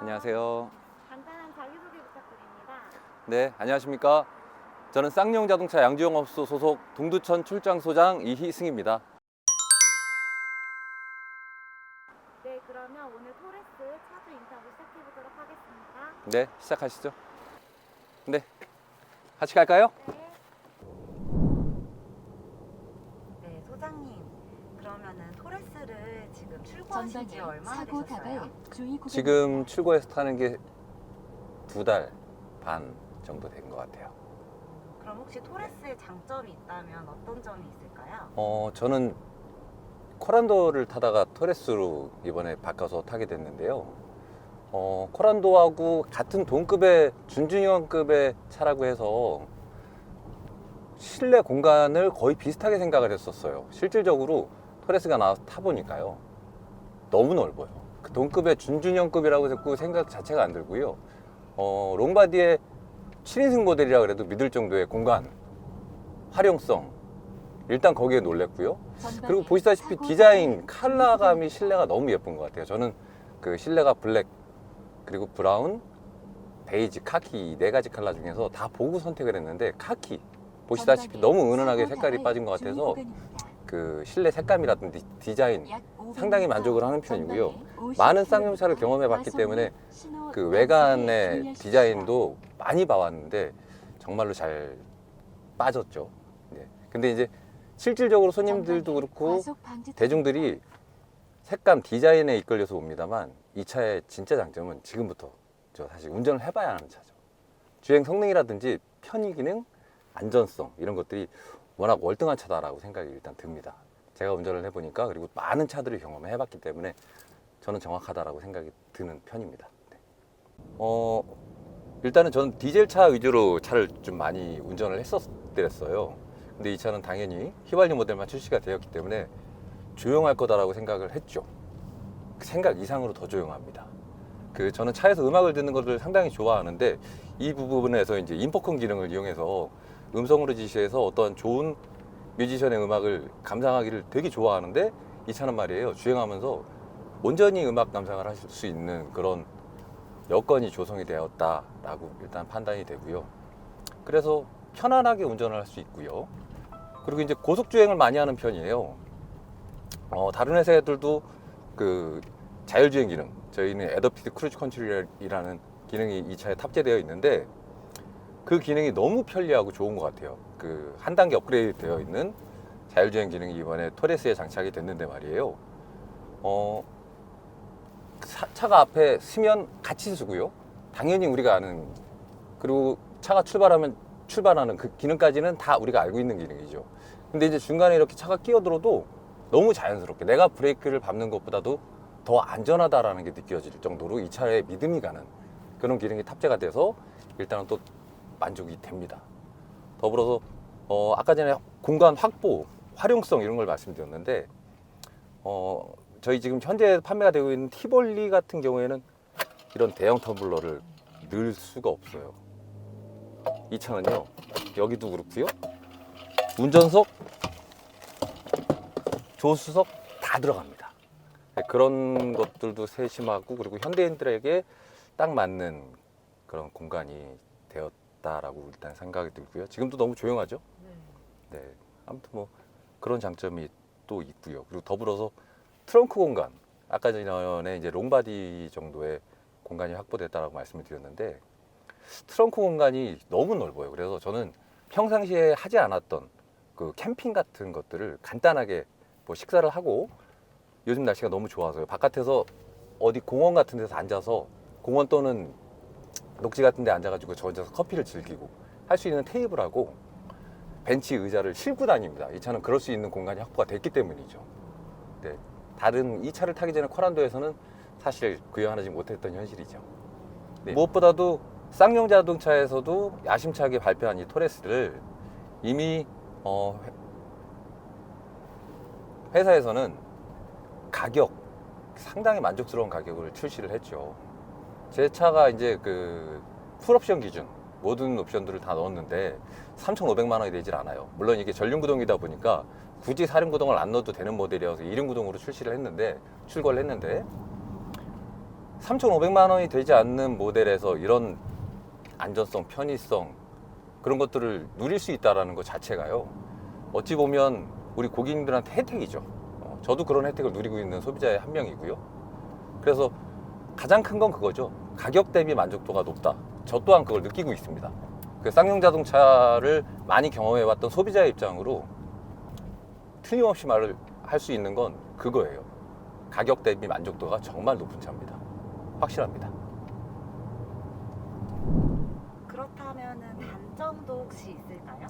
안녕하세요. 간단한 자기소개 부탁드립니다. 네, 안녕하십니까. 저는 쌍용 자동차 양주영업소 소속 동두천 출장 소장 이희승입니다. 네, 그러면 오늘 토레스 차주 인터뷰 시작해 보도록 하겠습니다. 네, 시작하시죠. 네, 같이 갈까요? 네, 소장님. 그러면은 토레스를 지금 출고하신 지 전방에 얼마나 사고 되셨어요? 다발 주의 구간 지금 출고해서 타는 게 두 달 반 정도 된 것 같아요. 그럼 혹시 토레스의 장점이 있다면 어떤 점이 있을까요? 어, 저는 코란도를 타다가 토레스로 이번에 바꿔서 타게 됐는데요. 어, 코란도하고 같은 동급의 준중형급의 차라고 해서 실내 공간을 거의 비슷하게 생각을 했었어요. 실질적으로 토레스가 나와서 타보니까요. 너무 넓어요. 그 동급의 준중형급이라고 자꾸 생각 자체가 안 들고요. 어, 롱바디의 7인승 모델이라 그래도 믿을 정도의 공간, 활용성, 일단 거기에 놀랬고요. 그리고 보시다시피 사고 디자인 컬러감이 실내가 너무 예쁜 것 같아요. 저는 그 실내가 블랙 그리고 브라운, 베이지, 카키 이네 가지 컬러 중에서 다 보고 선택을 했는데 카키 보시다시피 너무 은은하게 색깔이 빠진 것 같아서. 그 실내 색감이라든지 디자인 약 500m 상당히 만족을 하는 편이고요. 많은 50km 쌍용차를 경험해 봤기 때문에 그 외관의. 디자인도 많이 봐왔는데 정말로 잘 빠졌죠. 네. 근데 이제 실질적으로 손님들도 그렇고 대중들이 색감 디자인에 이끌려서 옵니다만 이 차의 진짜 장점은 지금부터 저 사실 운전을 해봐야 하는 차죠. 주행 성능이라든지 편의 기능, 안전성 이런 것들이 워낙 월등한 차다라고 생각이 일단 듭니다. 제가 운전을 해보니까 그리고 많은 차들을 경험을 해봤기 때문에 저는 정확하다라고 생각이 드는 편입니다. 네. 어 일단은 저는 디젤 차 위주로 차를 좀 많이 운전을 했었더랬어요. 근데 이 차는 당연히 휘발유 모델만 출시가 되었기 때문에 조용할 거다라고 생각을 했죠. 그 생각 이상으로 더 조용합니다. 그 저는 차에서 음악을 듣는 것을 상당히 좋아하는데 이 부분에서 이제 인포컨 기능을 이용해서 음성으로 지시해서 어떤 좋은 뮤지션의 음악을 감상하기를 되게 좋아하는데 이 차는 말이에요. 주행하면서 온전히 음악 감상을 하실 수 있는 그런 여건이 조성이 되었다라고 일단 판단이 되고요. 그래서 편안하게 운전을 할 수 있고요. 그리고 이제 고속 주행을 많이 하는 편이에요. 어, 다른 회사들도 그 자율주행 기능, 저희는 애더피드 크루즈 컨트롤이라는 기능이 이 차에 탑재되어 있는데 그 기능이 너무 편리하고 좋은 것 같아요. 그 한 단계 업그레이드 되어 있는 자율주행 기능이 이번에 토레스에 장착이 됐는데 말이에요. 어, 차, 차가 앞에 서면 같이 서고요. 당연히 우리가 아는 그리고 차가 출발하면 출발하는 그 기능까지는 다 우리가 알고 있는 기능이죠. 근데 이제 중간에 이렇게 차가 끼어들어도 너무 자연스럽게 내가 브레이크를 밟는 것보다도 더 안전하다라는 게 느껴질 정도로 이 차에 믿음이 가는 그런 기능이 탑재가 돼서 일단은 또 만족이 됩니다. 더불어서 어, 아까 전에 공간 확보, 활용성 이런 걸 말씀드렸는데 어, 저희 지금 현재 판매가 되고 있는 티볼리 같은 경우에는 이런 대형 텀블러를 넣을 수가 없어요. 이 차는요 여기도 그렇고요 운전석 조수석 다 들어갑니다 네, 그런 것들도 세심하고 그리고 현대인들에게 딱 맞는 그런 공간이 되었 다라고 일단 생각이 들고요. 지금도 너무 조용하죠? 네. 아무튼 뭐 그런 장점이 또 있고요. 그리고 더불어서 트렁크 공간. 아까 전에 이제 롱바디 정도의 공간이 확보됐다라고 말씀을 드렸는데 트렁크 공간이 너무 넓어요. 그래서 저는 평상시에 하지 않았던 그 캠핑 같은 것들을 간단하게 뭐 식사를 하고 요즘 날씨가 너무 좋아서요. 바깥에서 어디 공원 같은 데서 앉아서 공원 또는 녹지 같은 데 앉아가지고 저 혼자서 커피를 즐기고 할 수 있는 테이블하고 벤치 의자를 싣고 다닙니다. 이 차는 그럴 수 있는 공간이 확보가 됐기 때문이죠. 네. 다른 이 차를 타기 전에 코란도에서는 사실 구현하지 못했던 현실이죠. 네. 무엇보다도 쌍용 자동차에서도 야심차게 발표한 이 토레스를 이미 어, 회- 회사에서는 가격 상당히 만족스러운 가격을 출시를 했죠. 제 차가 이제 그 풀옵션 기준 모든 옵션들을 다 넣었는데 3,500만 원이 되질 않아요. 물론 이게 전륜 구동이다 보니까 굳이 사륜구동을 안 넣어도 되는 모델이어서 이륜구동으로 출시를 했는데 출고를 했는데 3,500만 원이 되지 않는 모델에서 이런 안전성, 편의성 그런 것들을 누릴 수 있다라는 것 자체가요. 어찌 보면 우리 고객님들한테 혜택이죠. 어, 저도 그런 혜택을 누리고 있는 소비자의 한 명이고요. 그래서 가장 큰 건 그거죠. 가격 대비 만족도가 높다. 저 또한 그걸 느끼고 있습니다. 그 쌍용 자동차를 많이 경험해봤던 소비자의 입장으로 틀림없이 말을 할 수 있는 건 그거예요. 가격 대비 만족도가 정말 높은 차입니다. 확실합니다. 그렇다면은 단점도 혹시 있을까요?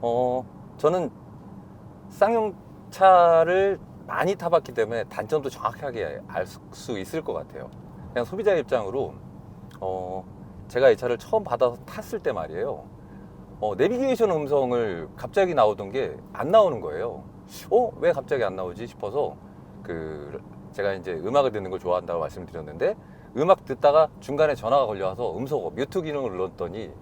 어, 저는 쌍용 차를 많이 타봤기 때문에 단점도 정확하게 알 수 있을 것 같아요. 그냥 소비자 입장으로, 어, 제가 이 차를 처음 받아서 탔을 때 말이에요. 어, 내비게이션 음성을 갑자기 나오던 게 안 나오는 거예요. 어, 왜 갑자기 안 나오지 싶어서 그, 제가 이제 음악을 듣는 걸 좋아한다고 말씀드렸는데 음악 듣다가 중간에 전화가 걸려와서 음소거, 뮤트 기능을 눌렀더니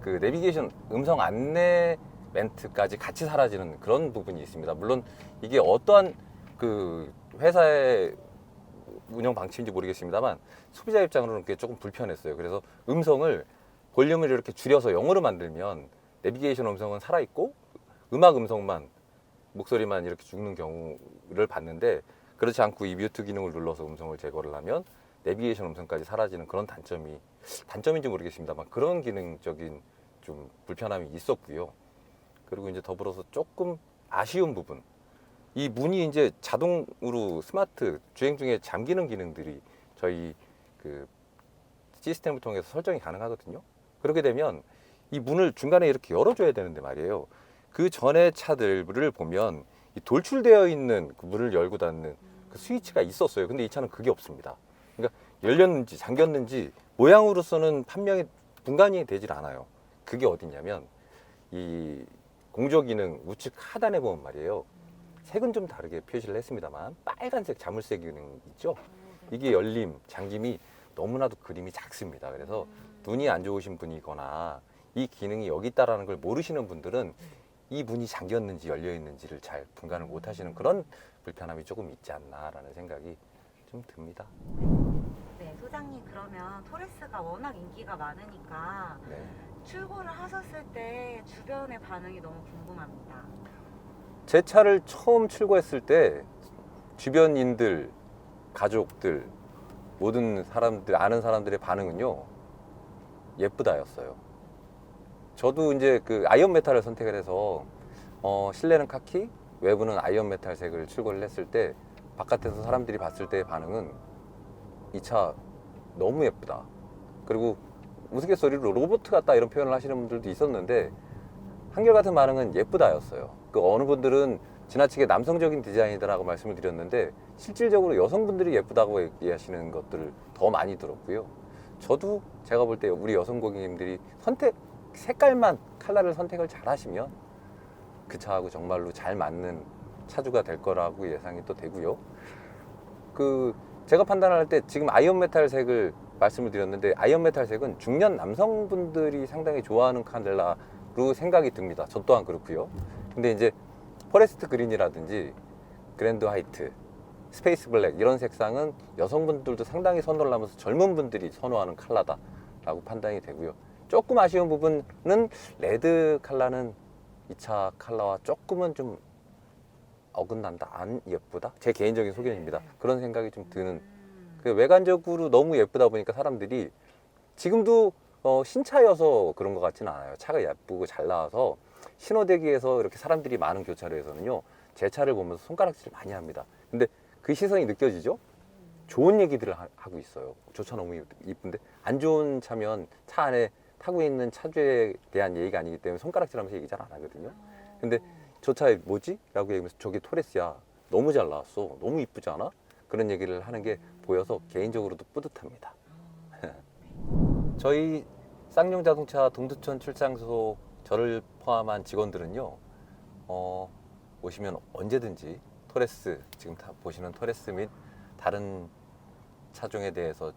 그 내비게이션 음성 안내 멘트까지 같이 사라지는 그런 부분이 있습니다. 물론 이게 어떠한 그 회사의 운영 방침인지 모르겠습니다만 소비자 입장으로는 그게 조금 불편했어요. 그래서 음성을 볼륨을 이렇게 줄여서 영어로 만들면 내비게이션 음성은 살아있고 음악 음성만 목소리만 이렇게 죽는 경우를 봤는데 그렇지 않고 이 뮤트 기능을 눌러서 음성을 제거를 하면 내비게이션 음성까지 사라지는 그런 단점이 단점인지 모르겠습니다만 그런 기능적인 좀 불편함이 있었고요. 그리고 이제 더불어서 조금 아쉬운 부분. 이 문이 이제 자동으로 스마트 주행 중에 잠기는 기능들이 저희 그 시스템을 통해서 설정이 가능하거든요. 그렇게 되면 이 문을 중간에 이렇게 열어줘야 되는데 말이에요. 그 전에 차들을 보면 이 돌출되어 있는 그 문을 열고 닫는 그 스위치가 있었어요. 근데 이 차는 그게 없습니다. 그러니까 열렸는지 잠겼는지 모양으로서는 판명이 분간이 되질 않아요. 그게 어디냐면 이 공조 기능 우측 하단에 보면 말이에요. 색은 좀 다르게 표시를 했습니다만 빨간색 자물쇠 기능 있죠. 이게 열림, 잠김이 너무나도 그림이 작습니다. 그래서 눈이 안 좋으신 분이거나 이 기능이 여기 있다라는 걸 모르시는 분들은 이 문이 잠겼는지 열려 있는지를 잘 분간을 못 하시는 그런 불편함이 조금 있지 않나라는 생각이 좀 듭니다. 네, 소장님 그러면 토레스가 워낙 인기가 많으니까 네. 출고를 하셨을 때 주변의 반응이 너무 궁금합니다. 제 차를 처음 출고했을 때 주변인들, 가족들, 모든 사람들, 아는 사람들의 반응은요, 예쁘다였어요. 저도 이제 그 아이언 메탈을 선택을 해서, 어, 실내는 카키, 외부는 아이언 메탈 색을 출고를 했을 때, 바깥에서 사람들이 봤을 때의 반응은 이 차 너무 예쁘다. 그리고 우스갯소리로 로봇 같다 이런 표현을 하시는 분들도 있었는데, 한결같은 반응은 예쁘다였어요. 그 어느 분들은 지나치게 남성적인 디자인이다라고 말씀을 드렸는데 실질적으로 여성분들이 예쁘다고 얘기하시는 것들을 더 많이 들었고요. 저도 제가 볼 때 우리 여성 고객님들이 선택 색깔만 컬러를 선택을 잘 하시면 그 차하고 정말로 잘 맞는 차주가 될 거라고 예상이 또 되고요. 그 제가 판단할 때 지금 아이언 메탈 색을 말씀을 드렸는데 아이언 메탈 색은 중년 남성분들이 상당히 좋아하는 컬러 로 생각이 듭니다. 저 또한 그렇고요. 근데 이제 포레스트 그린이라든지 그랜드 화이트, 스페이스 블랙 이런 색상은 여성분들도 상당히 선호를 하면서 젊은 분들이 선호하는 컬러다라고 판단이 되고요. 조금 아쉬운 부분은 레드 컬러는 이차 컬러와 조금은 좀 어긋난다, 안 예쁘다. 제 개인적인 소견입니다. 그런 생각이 좀 드는 음, 그 외관적으로 너무 예쁘다 보니까 사람들이 지금도 어, 신차여서 그런 것 같지는 않아요. 차가 예쁘고 잘 나와서 신호대기에서 이렇게 사람들이 많은 교차로에서는요, 제 차를 보면서 손가락질을 많이 합니다. 근데 그 시선이 느껴지죠? 좋은 얘기들을 하- 하고 있어요. 저 차 너무 이쁜데 안 좋은 차면 차 안에 타고 있는 차주에 대한 얘기가 아니기 때문에 손가락질하면서 얘기 잘 안 하거든요. 근데 저 차에 뭐지? 라고 얘기하면서 저기 토레스야. 너무 잘 나왔어. 너무 이쁘지 않아? 그런 얘기를 하는 게 보여서 개인적으로도 뿌듯합니다. 저희 쌍용 자동차 동두천 출장소 저를 포함한 직원들은요, 어, 오시면 언제든지 토레스, 지금 다 보시는 토레스 및 다른 차종에 대해서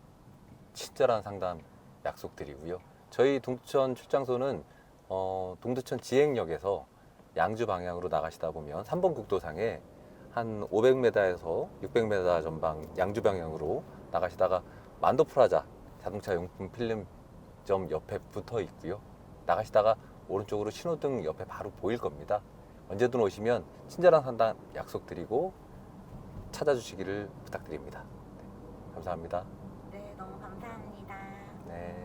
친절한 상담 약속드리고요. 저희 동두천 출장소는 어, 동두천 지행역에서 양주 방향으로 나가시다 보면 3번 국도상에 한 500m에서 600m 전방 양주 방향으로 나가시다가 만도 프라자 자동차 용품 필름 점 옆에 붙어 있고요. 나가시다가 오른쪽으로 신호등 옆에 바로 보일 겁니다. 언제든 오시면 친절한 상담 약속드리고 찾아주시기를 부탁드립니다. 네, 감사합니다. 네, 너무 감사합니다. 네.